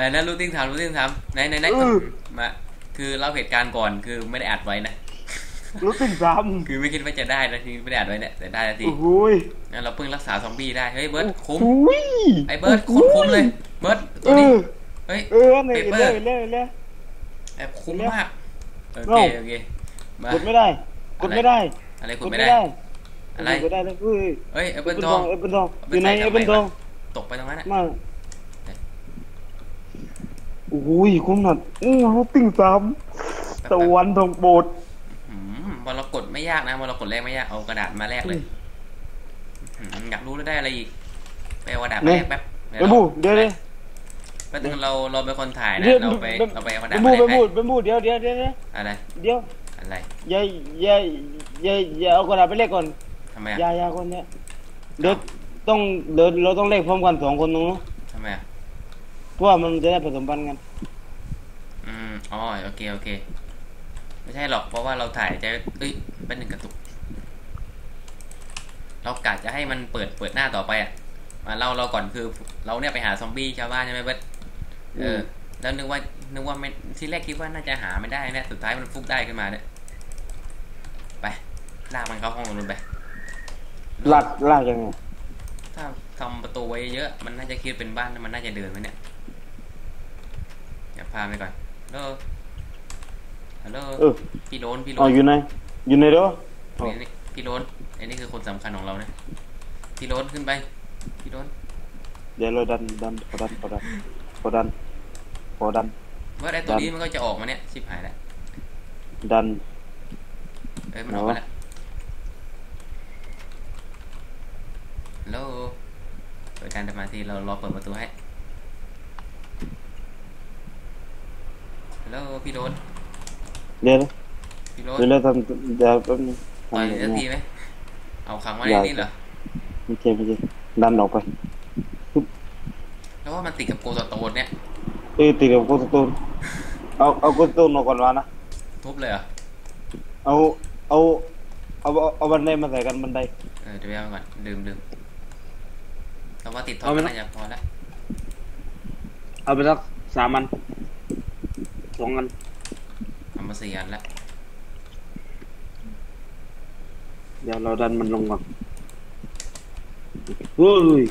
อะไรนะรูติ้งถามรูติ้งถามไหนไหนไหนเออมา คือเล่าเหตุการณ์ก่อนคือไม่ได้อัดไว้นะรู้ติ่งซ้คือไม่คิดว่าจะได้นะทีไม่ได้อัดไว้เนี่ยแต่ได้แล้วำทีโอ้โหยงั้นเราเพิ่งรักษาซอมบี้ได้เฮ้ยเบิร์ดคุ้มโอ้ยไอ้เบิร์ดโคตรคุ้มเลยเบิร์ดเอตัวนี้อเฮ้ยเออเนี่ย Paper เล่เล่เล่แอบคุ้มมากโอโน่เคโอเคมากดไม่ได้กดไม่ได้ อะไรกคุณดไม่ไม่ได้ได้อะไรกดได้เลยเฮ้ยเฮ้ยแอปเอเปิลเปิลททอองงเอเปิลทองเอาอไปยู่ไหนใส่เอทำไมเปิลทองวะตกไปตรงนั้นอะมาโอ้ยคุ้มหนัดอื้อรู้ติ่งซ้ำตะวันทองโบดอืมมรกตไม่ยากนะมรกตแรกไม่ยากเอากระดาษมาแลกเลยอืมอยากรู้แล้วได้อะไรอีกไปเอากระดาษมาแลกแป๊บไปบูเดี๋ยวเดี๋ยวแป๊บนึงเราเราเป็นคนถ่ายนะเดี๋ยวเราไปเราไปเอากระไปดาษบูมาแลไปกให้บูไปบูเดี๋ยวเดี๋ยวเดี๋ยวเดี๋ยวอะไรเดี๋ยวอะไรอย่าอย่าอย่าอย่าเอากระดาษไปเลขก่อนทำไมอย่าอะอย่าคนเนี้ยเดี๋ยวต้องเดี๋ยวเราต้องเลขพร้อมกันสองคนตรงนู้นทำไมอะเพราะว่ามันจะได้ผสมพันธุ์กัน อืมอ๋อโอเคโอเค ไม่ใช่หรอกเพราะว่าเราถ่ายจะเอ้ยเป็นหนึ่งกระตุก เรากะจะให้มันเปิดเปิดหน้าต่อไปอะมาเล่าเราก่อนคือ เราเนี่ยไปหาซอมบี้ชาวบ้านใช่ไหมเบิร์ตเออ แล้วนึกว่านึกว่าไม่ที่แรกคิดว่าน่าจะหาไม่ได้นะสุดท้ายมันฟุกได้ขึ้นมาเนี่ยไปลากมันเข้าห้องนู้นไปลากลากยังไงถ้าทำประตูไว้เยอะมันน่าจะคิดเป็นบ้านมันน่าจะเดินไปเนี่ย อย่าพาไปก่อนฮัลโหลฮัลโหลเออพี่โรนพี่โรอ๋อนอยู่ไหนอยู่ไหนเด้อนี่นี่พี่โรนอันนี้คือคนสำคัญของเรานะพี่โรนขึ้นไปพี่โรนเดี๋ยวเราดันดันขอดันขอดันขอดันขอดันว่าไอ้ตัวนี้มันก็จะออกมาเนี่ยชิบหายแล้วดันเอ้ยมันออกมาแล้วฮัลโหลเปิดการสมาธิเรารอเปิดประตูให้ ฮัลโหลพี่โรนเดี๋ยวนะพี่โรนเดี๋ยวเราทำเดี๋ยวแป๊บนึงต่อยทำสักเนี่ทียไหมเอาขังไว้ในนี่เหรอไม่ใช่ไม่ใช่ดันออกไปแล้วว่ามันติดกับโกสโตนเนี่ยเอ้ยติดกับโกสโตนเอาเอาโกสโตนออกก่อนวะนะทุบเลยเหรอเอาเอาเอาเอาเอาบันไดมาใส่กันบันไดเออเดี๋ยวไปเอาก่อนลืมลืมแต่ว่าติดท่อเอาไปมันนะน่าจะพอละเอาไปสักสามอัน สองอันเอามาสี่อันละเดี๋ยวเราดันมันลงก่อนเฮ้ย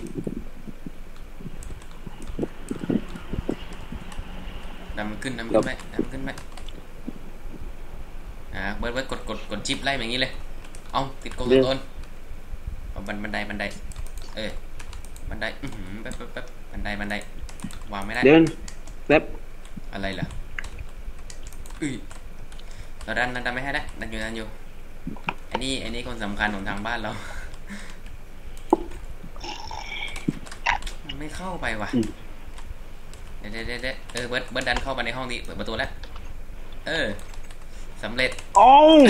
ดันมันขึ้นดันมันขึ้นไหมดันมันขึ้นไหมอ่าเบิร์ดเบิร์ดกดกดกดชิปไล่มาอย่างนี้เลย เอาติดโกสโตนเอาบันบันไดบันได เออบันได อือหือแป๊บแป๊บแป๊บบันไดบันได วางไม่ได้ เดินแป๊บอะไรล่ะ อุ้ยเราดันดันดันไม่ให้ได้ดันอยู่ดันอยู่ อันนี้อันนี้คนสำคัญของทางบ้านเรา มันไม่เข้าไปว่ะ เดี๋ยวเดี๋ยวเดี๋ยวเดี๋ยวเออเบิร์ดเบิร์ดดันเข้ามาในห้องนี้เปิดประตูแล้ว เออสำเร็จโอ้ย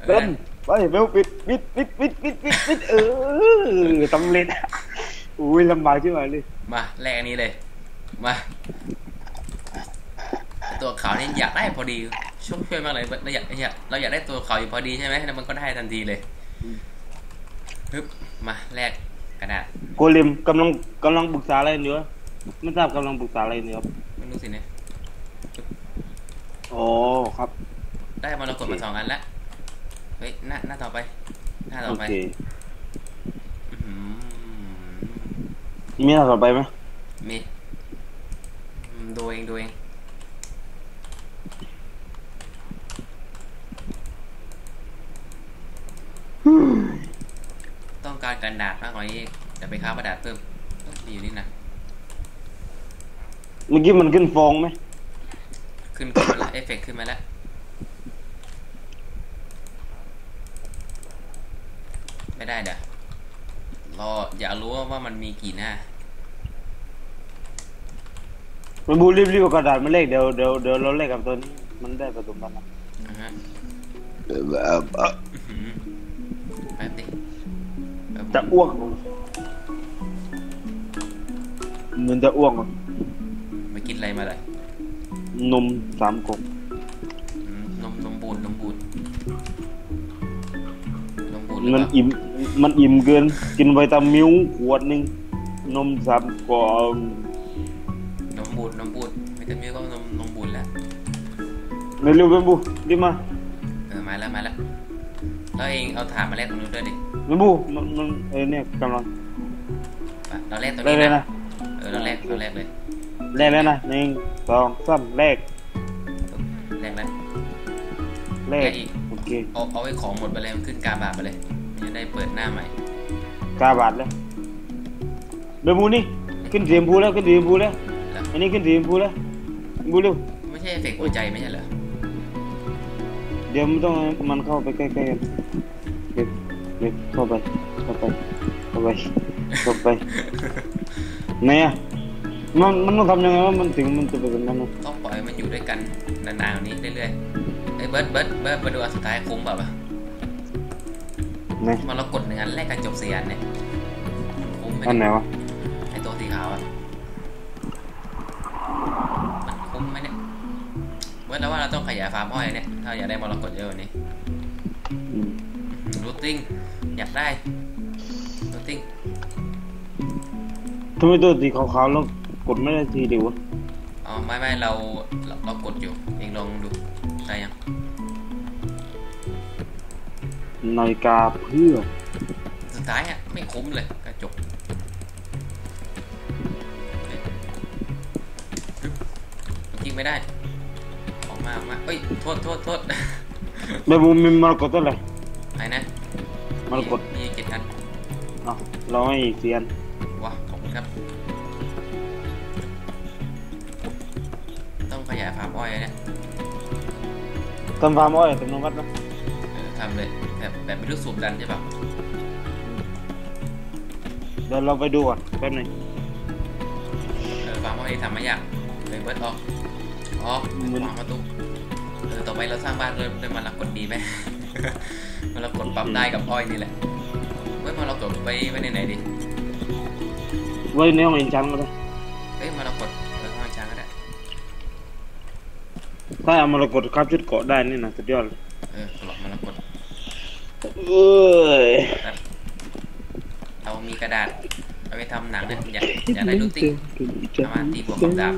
เออเดินไปเบลปิดปิดปิดปิดปิดปิดปิดเออสำเร็จอุ้ยลำบากใช่ไหมเลยมาแลกอันนี้เลย มา ตัวขาวนี่อยากได้พอดีช่วยช่วยมากเลยเราอยากอยากเราอยากได้ตัวขาวอยู่พอดีใช่ไหมแล้วมันก็ได้ทันทีเลยฮึบมาแลกกระดาษโกเลมกำลังกำลังปรึกษาอะไรอยู่วะไม่ทราบกำลังปรึกษาอะไรอยู่ครับไม่รู้สิเนี่ยอ๋อครับ ได้มาเรากดมาสองอันละเฮ้ยหน้าหน้าต่อไป หน้าต่อโอไปเคอื้อหือมีอะไรต่อไปไหมมีอืมดูเองดูเอง ต้องการกระดาษมากกว่านี้จะไปค้ากระดาษเพิ่มเอ้ยมีอยู่นี่นะเมื่อกี้มันขึ้นฟองไหมขึ้นขึ้นมาแล้วเอฟเฟกต์ขึ้นมาแล้วไม่ได้เดี๋ยวรออยากรู้ว่ามันมีกี่หน้ามันบูรีบรีบเอากระดาษมาเลขเดี๋ยวเดี๋ยวเดี๋ยวเราเลขกับตัวนี้มันได้ผสมกันนะ ป๊บดิแป๊บจะอ้วกมันจะอ้วกอะไปกินอะไรมาเลยนมสามกล่องอืมนมนมบูดนมบูดนมบูดหรือมันเปล่าอิ่มมันอิ่มเกิน กินไวตามิลขวดหนึ่งนมสามกล่องบูดนมบูดไม่จะมีก็นมนมบูดแล้วเร็วๆเบมบูรีบมาเออมาแล้วมาแล้ว แล้วเองเอาถ่านมาแลกตรงนู้นด้วยดิเบมบูมันมันเออเนี่ยกำลังไปเราแลกตรงแรกนี้เลยนะนะเออเราแลกเราแลกเลยแรกแล้วนะหนึ่งสองสามแรกแลกแล้ว แรแลกกอีก โอเคเอาเอาไอ้ของหมดไปเลยมันขึ้นกาบาทไปเลยมันจะได้เปิดหน้าใหม่กาบาทแล้วเบมบูนี่ขึ้นสีชมพูแล้วขึ้นสีชมพูแล้วแล้วอันนี้ขึ้นสีชมพูแล้วเบมบูเร็วไม่ใช่เอฟเฟกต์หัวใจไม่ใช่เหรอเดี๋ยวมันต้องให้มันเข้าไปใกล้ๆกันเก็บเก็บเข้าไป เข้าไป เข้าไป เข้าไปไหนอะมันมันต้องทำยังไงวะมันถึงมันจะเป็นแบบนั้นนะต้องปล่อยมันอยู่ด้วยกันนานๆกว่านี้เรื่อยๆไอ้ยเบิร์ดเบิร์ดเบิร์ดมาดูอันสุดท้ายคุ้มเปล่าวะไหนมันเรากดหนึ่งอันแรกกันจบสี่อันเนี่ยคุ้มไหมอันไหนเนี่ยวะไอ้ตัวสีขาวอะมันคุ้มไหมเนี่ยเบิร์ดแล้วว่าเราต้องขยายฟาร์มอ้อยเนี่ยถ้าอยากได้มรกตเยอะกว่านี้อืมรูท ติ้งอยากได้รูทติ้งทำไมตัวสีขาวๆแล้วกดไม่ได้ทีเดียววะอ๋อไม่ไม่เราเราเรากดอยู่เองลองดูได้ยังนาฬิกาเพื่อสุดท้ายอะไม่คุ้มเลยกระจกจริงไม่ได้ออกมาออกมาเอ้ยโทษโทษโทษแม่บูมมีมรกตเท่าไหร่ไหนนะ มรกตมีเจ็ดอันเอ้าเราให้อีกเสียนว้าขอบคุณครับ ต้องขยายฟาร์มอ้อยนะเนี่ยทำฟาร์มอ้อยทำนวัดนะเออทำเลยแบบแบบไม่รู้สูบดันใช่ป่ะเดี๋ยวเราไปดูก่อนแป๊บหนึงเออฟาร์มอ้อยทำไม่ยากเลยเบิร์ดออกออกวางประตูเออต่อไปเราสร้างบ้านด้วยด้วยมันละกดดีไหม มันละกดปั๊มได้กับอ้อยนี่แหละเฮ้ยมันละกดไปไว้ในไหนดีไว้ในห้องอินชันก็ได้เอ้ยมันละกดไว้ข้างช้างก็ได้ถ้าเอามรกตครับชุดเกาะได้นี่นะสุดยอดเลยเออหลอกมันละกดเอ้ยเรามีกระดาษเอาไปทำหนังเนี่ยอยากอยากได้รูทติ้งประมาณตีบวกกับดาบ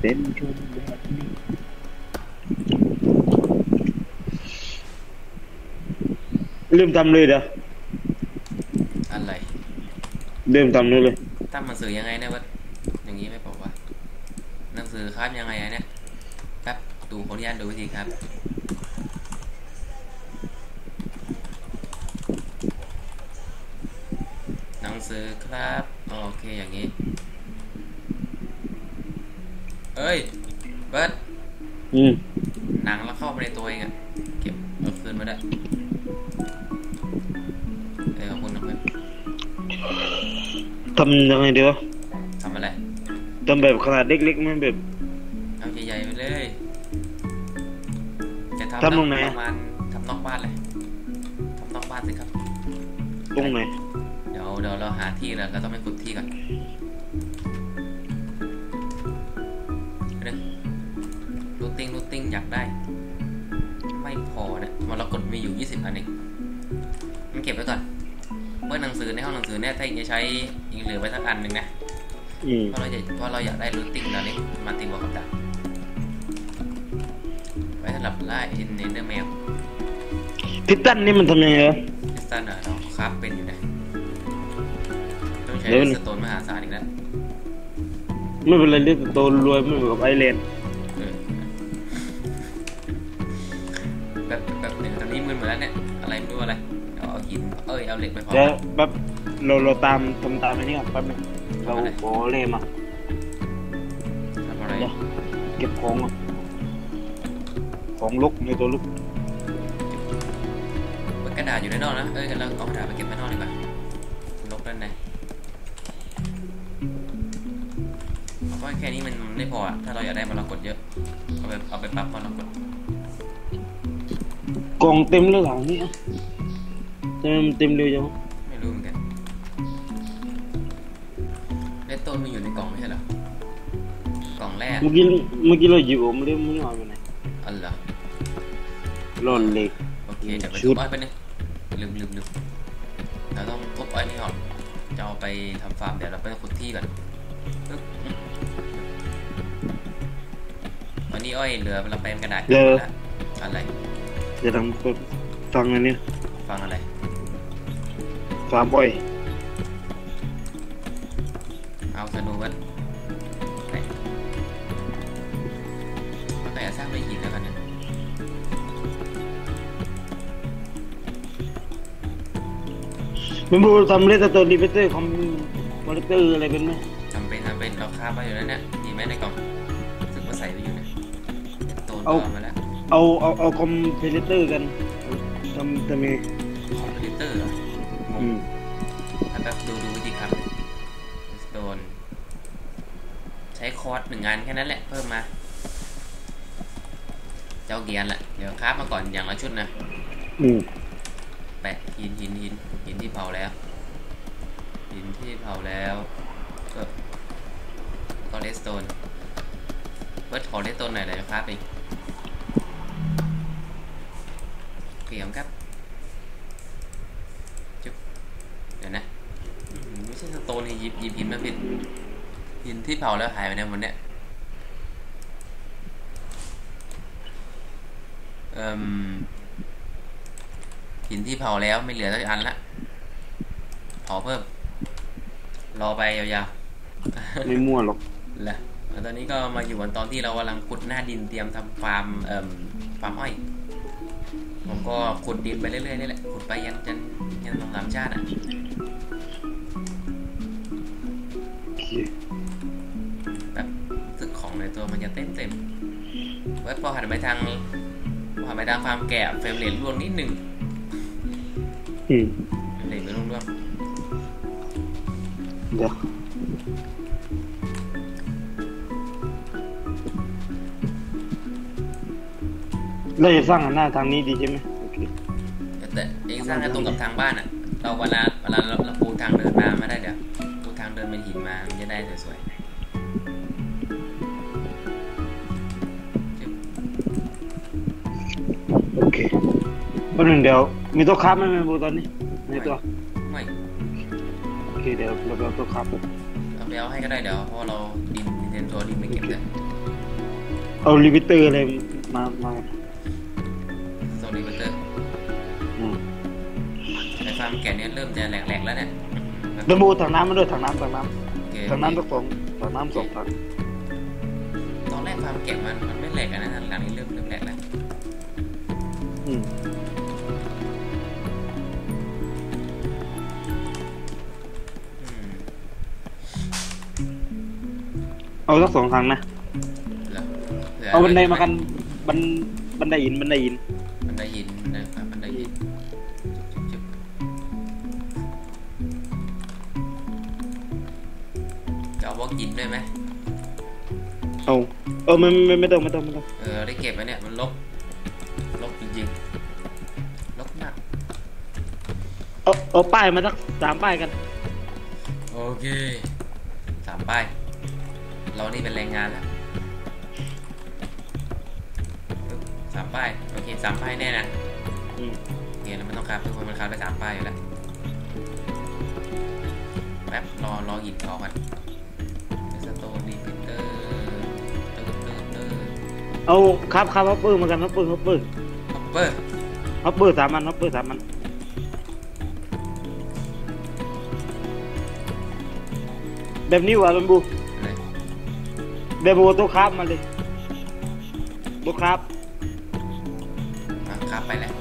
เป็นคนแบบนี้เริ่มทำเลยเด้ออะไรเริ่มทำเลยเลยตั้งหนังสือยังไงเนี่ยวัดอย่างนี้ไม่บอกว่าหนังสือครับยังไงอะเนี่ยแป๊บดูขออนุญาตดูวิธีครับหนังสือครับอ๋อโอเคอย่างนี้ เอ้ย เบิร์ดอืมหนังแล้วเข้าไปในตัวเองอะเก็บเอาคืนมาได้วยเออขอบคุณนะเพื่อนทำยังไงดีวะทำอะไร ทำแบบขนาดเล็กๆไม่แบบ เอาใหญ่ๆไปเลย จะทำทำตรงไหน ประมาณทำนอกบ้านเลยทำนอกบ้านสิครับ ตรงไหน เดี๋ยวเดี๋ยวเราหาที่แล้วเราต้องไปขุดที่ก่อน ติ้งรูทติ้งอยากได้ ไม่พอนะมรกตมีอยู่ 20 อันเองมันเก็บไว้ก่อนเมื่อหนังสือในห้องหนังสือเนี่ยถ้าจะใช้อีกเหลือไว้สักอันหนึ่งนะอืมเพราะเราอยากเพราะเราอยากได้รูทติ้งตอนนี้มาตีบอกกับดาบไว้สำหรับไล่เอ็นเนอร์แมวพิตตันนี่มันทำยังไงวะพิสตันเหรอเราคราฟเป็นอยู่นะต้องใช้เดี๋ยวสโตนมหาศาลอีกแล้วไม่เป็นไรเรียกโตรวยไม่เหมือนกับไอเลนด์ เอาหินเอ้ยเอาเหล็กไปพอเดี๋ยวแบบเราเราตามทำตามไอ้นี่ก่อนแป๊บนึงเราโอเล่มาทำอะไรเดี๋ยวเก็บของอะของลุกในตัวลุกเปิดกระดาษอยู่ด้านนอกนะ เอ้ยเราเอากระดาษไปเก็บไว้นอกดีกว่าลกด้านในเพราะแค่นี้มันไม่พออะถ้าเราอยากได้มรกตเยอะ เอาไปเอาไปปั๊บมรกตกล่องเต็มเลยหลังนี้อะ ทำไมมันเต็มเร็วจังวะไม่รู้เหมือนกันเลตโต้มันอยู่ในกล่องไม่ใช่เหรอกล่องแรกเมื่อกี้เมื่อกี้เราหยิบออกมาเรื่อยไม่เอาไปไหนอันเหรอร่อนเหล็กโอเคเดี๋ยวไปชุดูดอ้อยไปบนึงลืมลืมลืมเราต้องทุบไอ้นี่ออกจะเอาไปทำฟาร์มเดี๋ยวเราไปขุดที่ก่อนปึ๊บตอนนี้อ้อยเหลือเราไปเป็นกระดาษกันหมดแล้วอะไรจะทำฟังอันนี้ฟังอะไร ฟาร์มอ้อยเอาธนูกันไปเอาแต่สร้างด้วยหินแล้วกันเนี่ยมันบูทำเลสตัวดีเฟเตอร์คอมมอนิเตอร์อะไรเป็นไหมทำเป็นทำเป็นเราคาบไว้อยู่แล้วเนี่ยมีไหมในกล่องรู้สึกว่าใส่ไว้อยู่เนี่ยโตนตัวมาแล้วเอาเอาเอาคอมเพลเตอร์กันทำทำยังไง อร์สหนึ่งงานแค่นั้นแหละเพิ่มมา เจ้าเกียร์แหละเดี๋ยวคราบมาก่อนอย่างละชุดนะอืมแปะหินหินหินหินที่เผาแล้ว หินที่เผาแล้ว ก็ก็เลสโตนเบิร์ดขอเลสโตนหน่อยเลยครับอีกเกี่ยวครับจุ๊บเดี๋ยวนะอื้อหือไม่ใช่สโตนนี่หยิบหยิบหินมาผิด หินที่เผาแล้วหายไปไหนหมดเนี่ยเอ่มหินที่เผาแล้วไม่เหลือสักอันละเผาเพิ่ม รอไปยาวไม่มั่วหรอกๆแหละแล้วตอนนี้ก็มาอยู่กันตอนที่เรากำลังขุดหน้าดินเตรียมทำฟาร์มเอ่มฟาร์มอ้อยผมก็ขุดดินไปเรื่อยๆนี่แหละขุดไปยันยันยันสองสามชาติอะ เต็มเต็มๆเว้ยพอหันไปทางพอหันไปทางฟาร์มแกะเฟรมเรทร่วงนิดหนึ่งอืมเฟรมเรทไม่ร่วงร่วงเดี๋ยวเราจะสร้างหันหน้าทางนี้ดีใช่ไหมโอเคแต่เองสร้างให้ตรงกับทางบ้านอะ เราเวลาเวลาเราเราปูทางเดินมาไม่ได้เดี๋ยวปูทางเดินเป็นหินมามันจะได้สวย เควันหนึ่งเดี๋ยวมีตัวค้าไหมแม่บูตอนนี้ในตัวไม่โอเคเดี๋ยวเราไปเอาตัวค้าไปเราไปเอาให้ก็ได้เดี๋ยวเพราะเราดินดินเต็มตัวดินไม่เก็บเลยเอาลิมิเตอร์อะไรมามาโซลิเวอร์เตอร์อืมไอ้ฟาร์มแกะเนี่ยเริ่มจะแหลกๆแล้วเนี่ยแม่บูถังน้ำมาด้วยถังน้ำถังน้โอเคำถังน้ำสักสองถังน้ำสองถังตอนแรกฟาร์มแกะมันมันไม่แหลกอะนะหลังๆนี้เริ่มเริ่มแหลกแล้วอืมอืม เอาสักสองถังนะเหรอผื่เอาบันไดมากันบันบันไดหินบันไดหินบันไดหินนะครับบันไดหินจุ๊บจุ๊บจะเอาบล็อกหินด้วยไหมเอาเออไม่ไม่ไม่ต้องไม่ต้องไม่ต้อง เออได้เก็บไว้เนี่ยมันลบลบจ ริงๆลบมากเอาเอาป้ายมาสักสามป้ายกัน โอเคสามป้าย เรานี่เป็นแรงงานแล้วปึ๊บสามป้ายโอเคสามป้ายแน่นะอืมโอเคแล้วไม่ต้องคาบเพื่อนมันคาบไปสามป้ายอยู่แล้วแป๊บรอรอหยิบต่อกันสโตนีพิเตอร์ตึ๊ดตึ๊ดตึ๊ดเอาครับครับฮับเปอร์มากันฮับเปอร์ฮับเปอร์ฮอป เปอร์ฮับเปอร์สามอันฮับเปอร์สามอันแบบนี้ว่ะบันบูเลยแบบบูตัวครับมาเลยตัวครับอะคาบไปแล้ว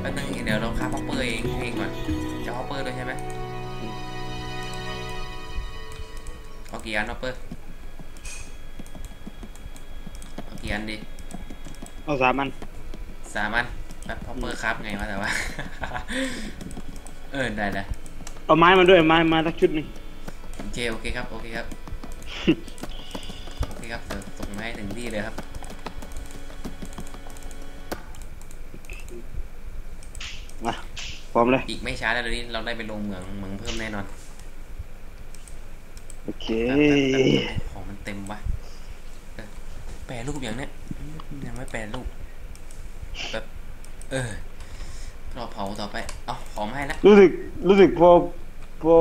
แป๊บนึงเดี๋ยวเราคาบฮอปเปอร์เองเองก่อนจะฮอปเปอร์ด้วยใช่ไหมเอากี่อันฮอปเปอร์เอากี่อันดีเอาสามอัน สามอันแบบฮอปเปอร์ครับไงวะแต่ว่า เออได้ได้เอาไม้มาด้วยไม้มาสักชุดหนึ่งโอเคโอเคครับโอเคครับโอเคครับเดี๋ยวส่งมาให้ถึงที่เลยครับมาพร้อมเลยอีกไม่ช้าแล้วเดี๋ยวนี้เราได้ไปลงเหมืองเหมืองเพิ่มแน่นอนโอเคแป๊บแป๊บแป๊บของมันเต็มวะเออแปรรูปอย่างเนี้ยยังไม่แปรรูป แบบเออแปรอเผาต่อไป เอาของมาให้ละรู้สึกรู้สึกพอพอ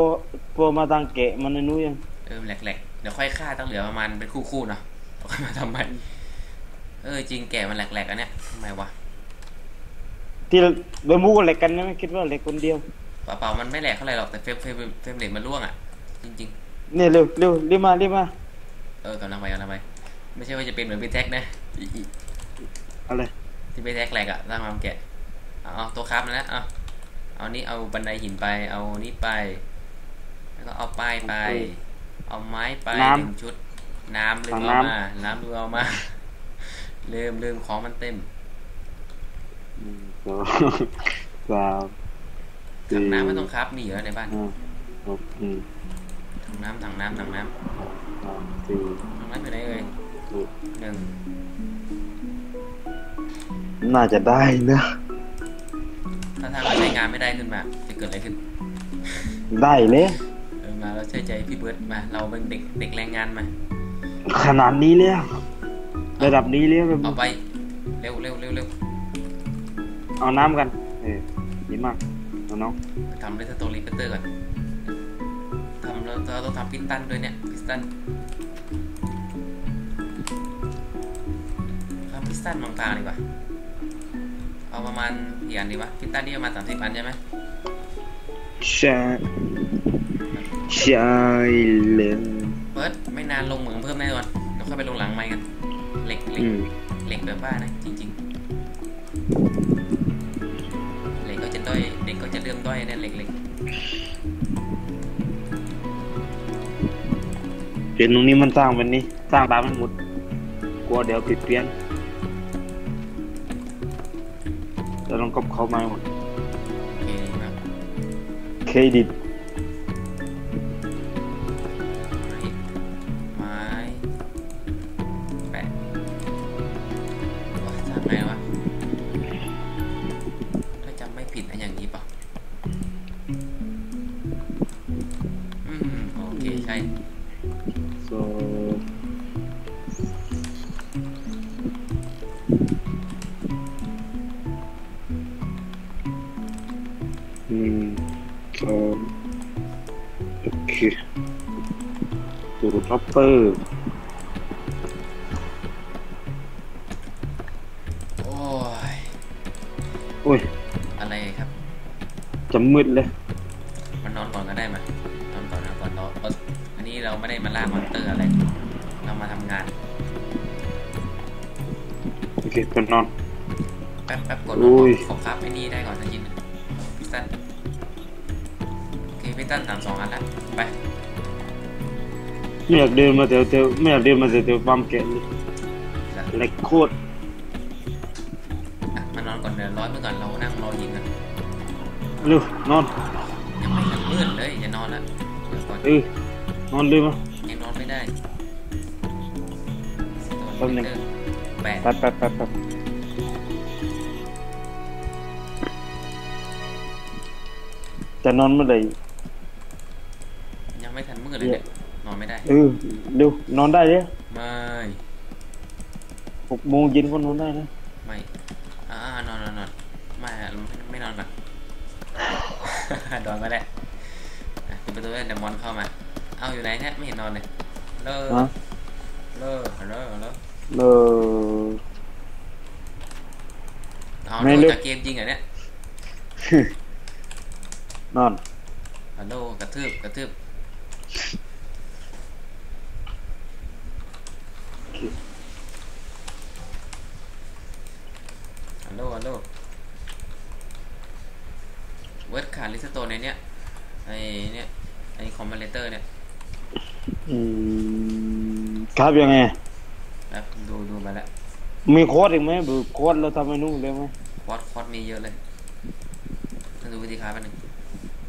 พอมาทางแกะมันไอ้นู้นยังเออแหลกๆเดี๋ยวค่อยฆ่าต้องเหลือประมาณเป็นคู่ๆเนาะเอาค่อยมาทำใหม่เออจริงแก่มันแหลกๆอันเนี้ยทำไมวะที่เบอร์มูก็เหล็กกันนะไม่คิดว่าเหล็กคนเดียวเปล่าๆมันไม่แหลกเท่าไหร่หรอกแต่เฟรมเฟรมเฟรมเรทมันร่วงอะจริงเนี่ยเร็วเร็วรีบมารีบมาๆเออกำลังไปกำลังไปไม่ใช่ว่าจะเป็นเหมือนพี่แท็กนะอีอีอะไร ที่พี่แท็กแหลกอะสร้างความแกะเอาเอาตัวครับนะเอาเอานี่เอาบันไดหินไป เอานี่ไป แล้วก็เอาป้ายไป เอาไม้ไปหนึ่งชุด น้ำลืมเอามา น้ำลืมเอามาลืมลืมของมันเต็มหนึ่งสองสามถังน้ำไม่ต้องครับมีเยอะในบ้านห้าหกอืมถังน้ำถังน้ำถังน้สามสี่ำถังน้ำอยู่ไหนเอ่ยหกหนึ่ง น่าจะได้นะ ถ้าทางเราใช้งานไม่ได้ขึ้นมา จะเกิดอะไรขึ้น ได้เลยเออมาเราเชื่อใจพี่เบิร์ดมา เราเป็นเด็กเด็กแรงงานมา ขนาดนี้เลยอะระดับนี้เลยแบบเอาไป เร็วเร็วเร็วเร็วเอาน้ำกัน เออดีมากเอาน้องไปทำเรสโตรีเปเตอร์ก่อนทำแล้วเราต้องทำพิสตันด้วยเนี่ยพิสตันทำพิสตันบางๆดีกว่า เอาประมาณกี่อันดีวะพิสตันนี่ประมาณสามสิบอันใช่ไหมใช่ใช่เลยเบิร์ดไม่นานลงเหมืองเพิ่มแน่นอนเดี๋ยวค่อยไปลงหลังไม้กันเหล็กเหล็กอืมเหล็กแบบบ้านะจริงๆเหล็กก็จะด้อยเด็กก็จะเลื่อมด้อยเนี่ยเหล็กเหล็กเห็นตรงนี้มันสร้างเป็นนี้สร้างตามมันหมดกลัวเดี๋ยวผิดเพี้ยน จะต้องกบเขามาหมดโอเคดีมากเครดิตไม้แปะ เปอร์โอ้ยโอ้ย อะไรครับ จะมืดเลยมันนอนก่อนก็ได้มานอนก่อนนอนก่อนเราเราอันนี้เราไม่ได้มาล่ามอนเตอร์อะไร เรามาทำงาน โอเคเป็นนอน แป๊บแป๊บกดอุ้ย ขอครับไอ้นี่ได้ก่อนจะยินพิสตันโอเคพิสตันสามสองอันละไป ไม่อยากเดินมาแถวแถวไม่อยากเดินมาแถวแถวฟาร์มแกะเลยแล้วเล็กโคตรอะมานอนก่อนเดี๋ยวร้อนเมื่อก่อนเรานั่งรอยิงกันเร็วนอนยังไม่ทันมืดเลยอย่านอนละเดี๋ยวก่อนเออนอนเลยมายังนอนไม่ได้แป๊บนึงแปดแป๊บแป๊บแป๊บแป๊บจะนอนเมื่อไหร่ ยังไม่ทันมืดเลยเนี่ยนอนไม่ได้ เออเร็วนอนได้เลยไม่หกโมงเย็นก็นอนได้นะไม่อ่านอนนอนนอนไม่อะไม่ไม่นอนก่อนนอนก็ได้อะปิดประตูแล้วเดี๋ยวมอนเข้ามา เอาอยู่ไหนเนี่ยไม่เห็นนอนเลยเลิกฮะเลิกเลิกเลิกเออเอาไม่โดเลินกจากเกมจริงเหรอเนี่ยนอนฮัลโหลกระทืบกระทืบ โหลฮัลโหลเวิร์ดขาดลิสโตนในเนี้ยไอเนี้ยไอคอมเพลเตอร์เนี่ยอืมครับยังไงแบบดูดูมาแล้วมีโค้ดอีกไหมเบอร์โค้ดเราทำเมนูเลยไหมคอร์สคอร์สมีเยอะเลยต้องดูวิธีค้าแป๊บนึง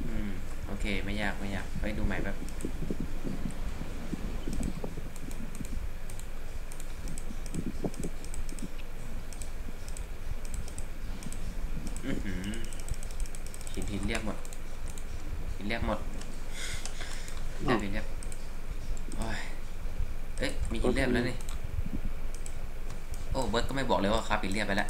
อืมโอเคไม่ยากไม่ยากไปดูใหม่แป๊บอือหือหินหินเรียกหมดหินเรียกหมดเรียกหินเรียกโอ้ยเอ๊ะ มีหินเรียบแล้วนี่ โอ้ เบิร์ดก็ไม่บอกเลยว่าครับหินเรียบไปแล้ว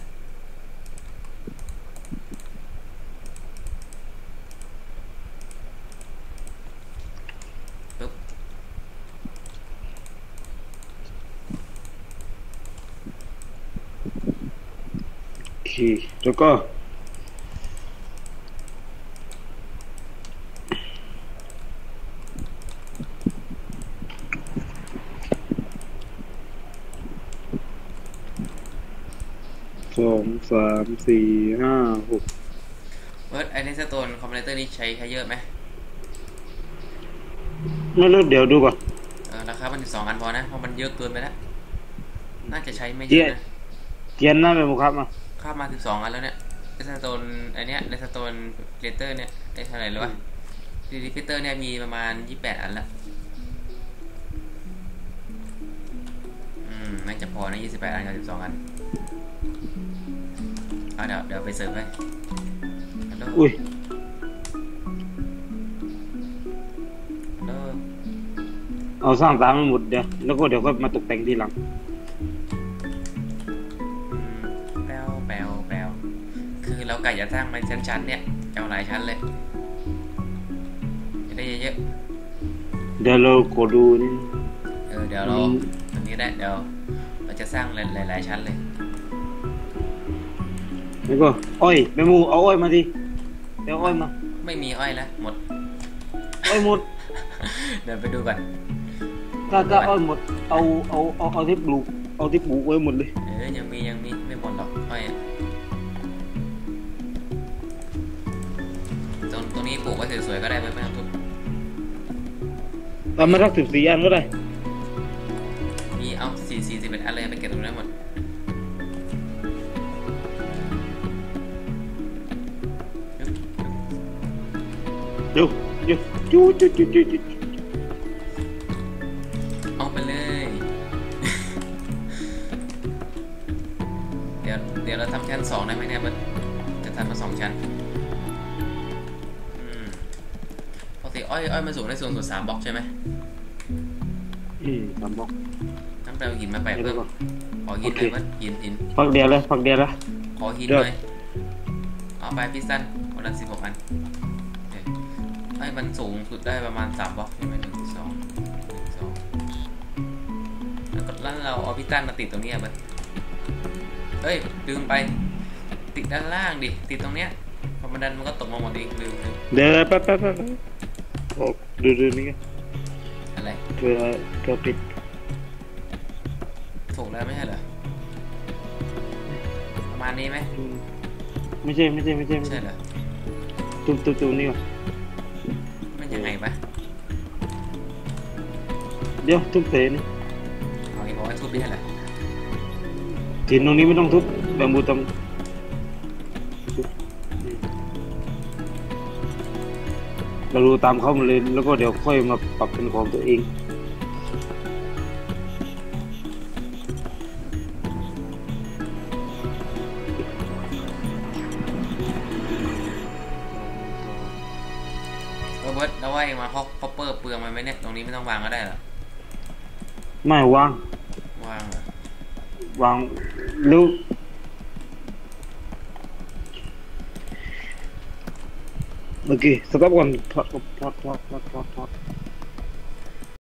แล้วก็สองสามสี่ห้าหกเบิร์ดไอเนสโตนคอมพิวเตอร์นี่ใช้ใช้เยอะไหมไม่รู้เดี๋ยวดูก่อนเออราคามันสองอันพอนะเพราะมันเยอะเกินไปแล้วน่าจะใช้ไม่เยเจี๊ยอะนะเจียนหน้าเป็นมุครับมาข้า มมาสิบสองอันแล้วเนี่ยเนสโตนไอเนี้ยเนสโตนเกเตอร์เนี่ยได้เท่าไหร่แล้ววะดีดีพิเตอร์เนี่ยมีประมาณยี่แปดอันละอืมน่าจะพอนะยี่สิบแปดอันกับสิบสองอันเอาเดี๋ยวเดี๋ยวไปเสิร์ฟให้ฮัลโหลอุ้ยฮัลโหลเอาสร้างตามมันหมดเดี๋ยวแล้วก็เดี๋ยวก็มาตกแต่งทีหลัง จะสร้างมันชั้นๆเนี่ยจะเอาหลายชั้นเลย จะได้เยอะเดี๋ยวเรากดดูนี่ๆเออเดี๋ยวเราตรงนี้ได้เดี๋ยวเราจะสร้างหลายหลายๆชั้นเลยแล้วก็อ้อยแมมูเอาอ้อยมาดิเดี๋ยวอ้อยมา ไม่มีอ้อยแล้วหมดอ้อยหมดเดินไปดูก่อนถ้าถ้าอ้อยหมดเอาเอาเอาเอาที่ปลูกเอาที่ปลูกไว้หมดเลยเออยังมียังมีไม่หมดหรอกอ้อยอะ นี้ปลูกไว้สวยๆก็ได้ไม่ไม่ต้องทุบเอามาสักสิบสี่อันก็ได้ มีเอาสี่สี่สิบเอ็ดอันเลยไปเก็บตรงนั้นหมดเดี๋ยวเดี๋ย อ้อยอ้อยมันสูงได้สูงสุดสามบล็อกใช่ไหมอืมสามบอกน้ำเปลวหินมาแปะเดี๋ยวเพิ่มก่อนขอหินหโอน่อยเคมันหินหินพักเดียวเลยพักเดียวละขอหินเดี๋หยวน่อยเอาไปพิซซันคนละสิบหกอันโอเคไอ้มันสูงสุดได้ประมาณสามบล็อกใช่ไหมหนึ่งสองหนึ่งสองแล้วก็แล้วเราเอาพิซซันมาติดตรงเนี้ยมันเฮ้ยดึงไป ติดด้านล่างดิติดตรงเนี้ยพอมันดันมันก็ตกมาหมดเองลืมลืมเดี๋ยวแป๊บแป๊บแป๊บแป๊บโอ้ ดูดูนี่กันอะไรเพื่อเพื่อปิดถูกแล้วไม่ใช่เหรอประมาณนี้ไหมอืมไม่ใช่ไม่ใช่ไม่ใช่ไม่ใช่ใช่เหรอตุ้มตุ้มตุ้มนี่ก่อนมันยังไงปะเดี๋ยวทุบเสนี่เอาอีกบอกว่าทุบไม่ใช่เหรอถิ่นตรงนี้ไม่ต้องทุบแบมบูตำ เราดูตามเขามาเลยแล้วก็เดี๋ยวค่อยมาปรับเป็นของตัวเองเออเบิร์ดแล้วว่าเองมาคอปเปอร์เปลืองมันไหมเนี่ยตรงนี้ไม่ต้องวางก็ได้เหรอไม่วางวางเหรอวางลูก โอเคสต็อปก่อ